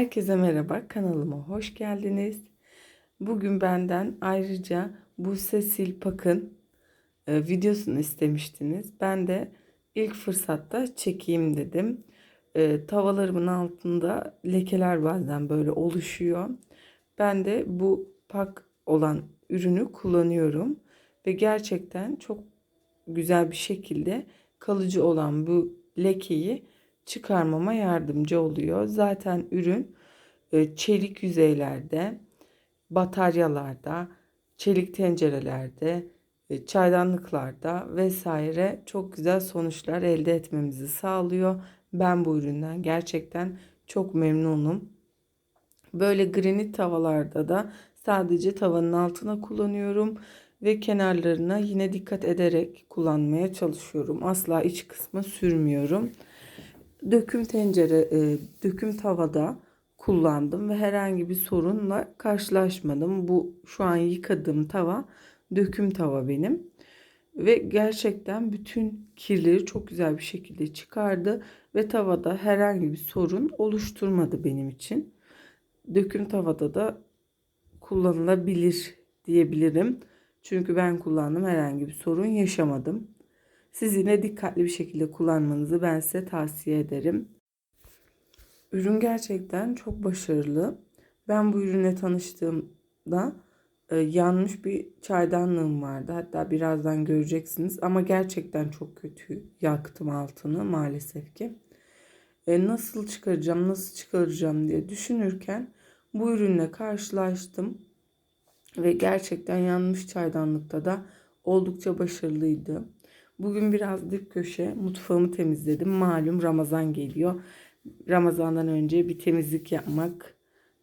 Herkese merhaba, kanalıma hoş geldiniz. Bugün benden ayrıca Buse Silpak'ın e, videosunu istemiştiniz. Ben de ilk fırsatta çekeyim dedim. E, tavalarımın altında lekeler bazen böyle oluşuyor. Ben de bu pak olan ürünü kullanıyorum ve gerçekten çok güzel bir şekilde kalıcı olan bu lekeyi çıkarmama yardımcı oluyor. Zaten ürün e, çelik yüzeylerde, bataryalarda, çelik tencerelerde, e, çaydanlıklarda vesaire çok güzel sonuçlar elde etmemizi sağlıyor. Ben bu üründen gerçekten çok memnunum. Böyle granit tavalarda da sadece tavanın altına kullanıyorum ve kenarlarına yine dikkat ederek kullanmaya çalışıyorum. Asla iç kısmı sürmüyorum. Döküm tencere, e, döküm tavada kullandım ve herhangi bir sorunla karşılaşmadım. Bu şu an yıkadığım tava döküm tava benim. Ve gerçekten bütün kirleri çok güzel bir şekilde çıkardı ve tavada herhangi bir sorun oluşturmadı benim için. Döküm tavada da kullanılabilir diyebilirim. Çünkü ben kullandım herhangi bir sorun yaşamadım. Siz yine dikkatli bir şekilde kullanmanızı ben size tavsiye ederim. Ürün gerçekten çok başarılı. Ben bu ürüne tanıştığımda e, yanmış bir çaydanlığım vardı. Hatta birazdan göreceksiniz ama gerçekten çok kötü yaktım altını maalesef ki. E, nasıl çıkaracağım, nasıl çıkaracağım diye düşünürken bu ürünle karşılaştım ve gerçekten yanmış çaydanlıkta da oldukça başarılıydı. Bugün biraz dip köşe mutfağımı temizledim. Malum Ramazan geliyor. Ramazandan önce bir temizlik yapmak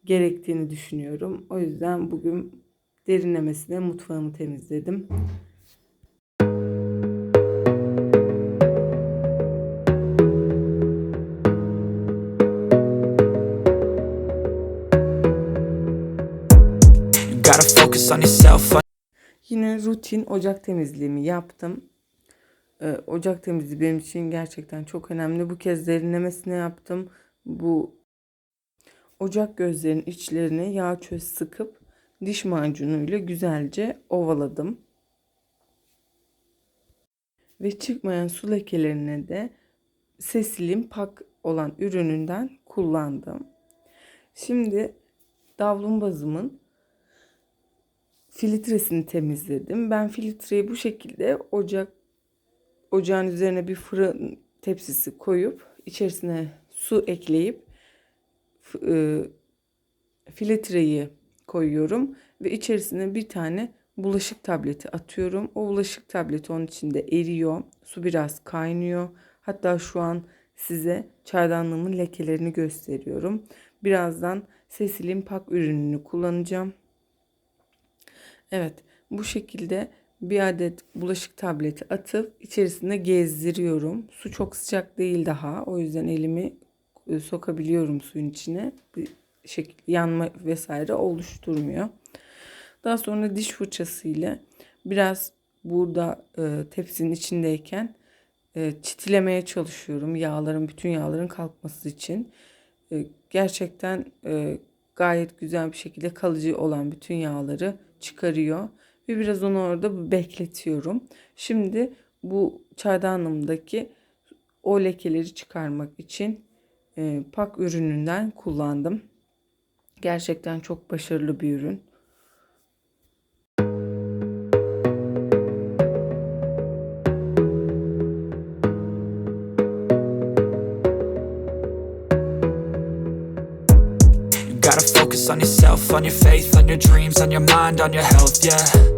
gerektiğini düşünüyorum. O yüzden bugün derinlemesine mutfağımı temizledim. Yine rutin ocak temizliğimi yaptım. Ee, ocak temizliği benim için gerçekten çok önemli. Bu kez derinlemesine yaptım. Bu ocak gözlerinin içlerine yağ çöz sıkıp diş macunuyla güzelce ovaladım. Ve çıkmayan su lekelerine de Cecil'in pak olan ürününden kullandım. Şimdi davlumbazımın filtresini temizledim. Ben filtreyi bu şekilde ocak ocağın üzerine bir fırın tepsisi koyup içerisine su ekleyip e, filtreyi koyuyorum ve içerisine bir tane bulaşık tableti atıyorum. O bulaşık tableti onun içinde eriyor. Su biraz kaynıyor. Hatta şu an size çaydanlığımın lekelerini gösteriyorum. Birazdan Cecil'in pak ürününü kullanacağım. Evet bu şekilde bir adet bulaşık tableti atıp içerisine gezdiriyorum. Su çok sıcak değil daha. O yüzden elimi e, sokabiliyorum suyun içine. Bir şekilde yanma vesaire oluşturmuyor. Daha sonra diş fırçası ile biraz burada e, tepsinin içindeyken e, çitilemeye çalışıyorum. Yağların, bütün yağların kalkması için. E, gerçekten e, gayet güzel bir şekilde kalıcı olan bütün yağları çıkarıyor. Ve biraz onu orada bekletiyorum. Şimdi bu çaydanlığımdaki o lekeleri çıkarmak için e, pak ürününden kullandım. Gerçekten çok başarılı bir ürün. Gotta focus on yourself, on your faith, on your dreams, on your mind, on your health, yeah.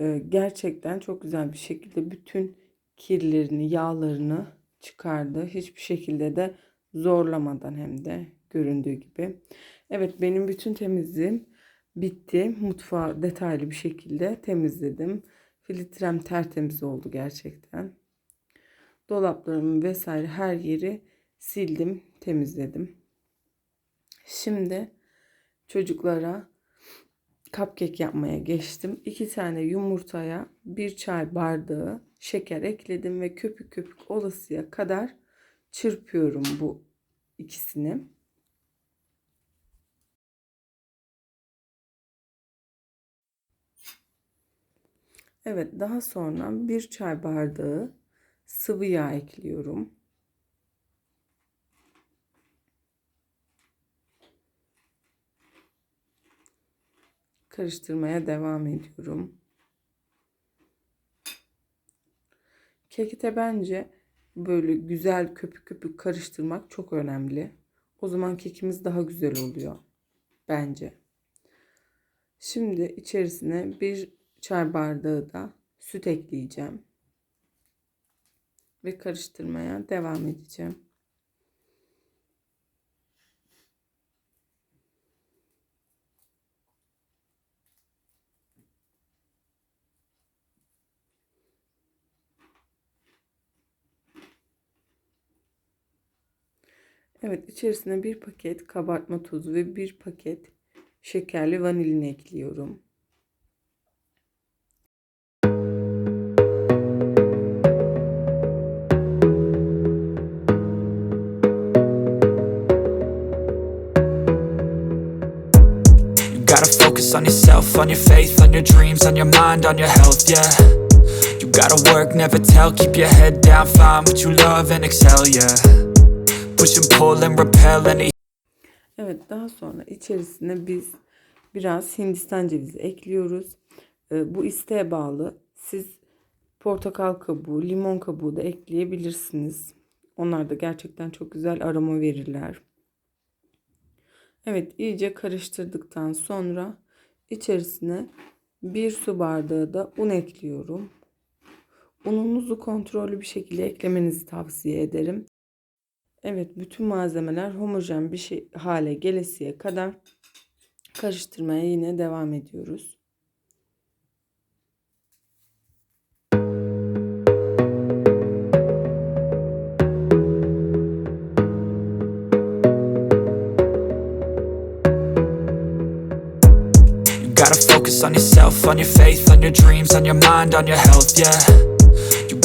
Ee, gerçekten çok güzel bir şekilde bütün kirlerini, yağlarını çıkardı. Hiçbir şekilde de zorlamadan hem de göründüğü gibi. Evet benim bütün temizliğim bitti. Mutfağı detaylı bir şekilde temizledim. Filtrem tertemiz oldu gerçekten. Dolaplarımı vesaire her yeri sildim, temizledim. Şimdi çocuklara cupcake yapmaya geçtim. İki tane yumurtaya bir çay bardağı şeker ekledim ve köpük köpük olasıya kadar çırpıyorum bu ikisini. Evet, daha sonra bir çay bardağı sıvı yağ ekliyorum. Karıştırmaya devam ediyorum. Kekite bence böyle güzel köpük köpük karıştırmak çok önemli. O zaman kekimiz daha güzel oluyor bence. Şimdi içerisine bir çay bardağı da süt ekleyeceğim. Ve karıştırmaya devam edeceğim. Evet içerisine bir paket kabartma tozu ve bir paket şekerli vanilin ekliyorum. On yourself, on your faith, on your dreams, on your mind, on your health, yeah. You gotta work, never tell, keep your head down, find what you love and excel, yeah. Push and pull and repel any Evet daha sonra içerisine biz biraz Hindistan cevizi ekliyoruz. Ee, bu isteğe bağlı. Siz portakal kabuğu, limon kabuğu da ekleyebilirsiniz. Onlar da gerçekten çok güzel aroma verirler. Evet iyice karıştırdıktan sonra içerisine bir su bardağı da un ekliyorum. Ununuzu kontrollü bir şekilde eklemenizi tavsiye ederim. Evet bütün malzemeler homojen bir şey hale gelesiye kadar karıştırmaya yine devam ediyoruz. Gotta focus on yourself, on your faith, on your dreams, on your mind, on your health, yeah.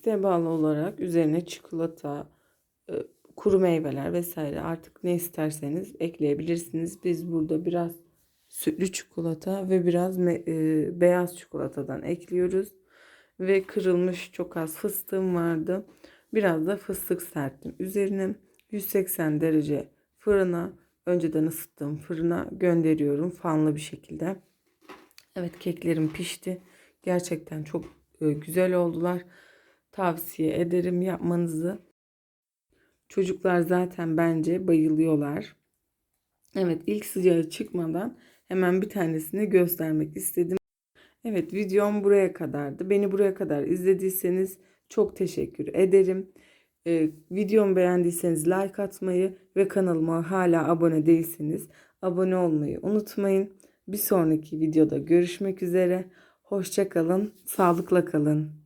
isteğe bağlı olarak üzerine çikolata, e, kuru meyveler vesaire artık ne isterseniz ekleyebilirsiniz. Biz burada biraz sütlü çikolata ve biraz e, beyaz çikolatadan ekliyoruz. Ve kırılmış çok az fıstığım vardı. Biraz da fıstık serptim. Üzerine 180 derece fırına önceden ısıttığım fırına gönderiyorum fanlı bir şekilde. Evet keklerim pişti. Gerçekten çok e, güzel oldular. Tavsiye ederim yapmanızı. Çocuklar zaten bence bayılıyorlar. Evet ilk sıcağı çıkmadan hemen bir tanesini göstermek istedim. Evet videom buraya kadardı. Beni buraya kadar izlediyseniz çok teşekkür ederim. Ee, videomu beğendiyseniz like atmayı ve kanalıma hala abone değilseniz abone olmayı unutmayın. Bir sonraki videoda görüşmek üzere. Hoşça kalın, sağlıkla kalın.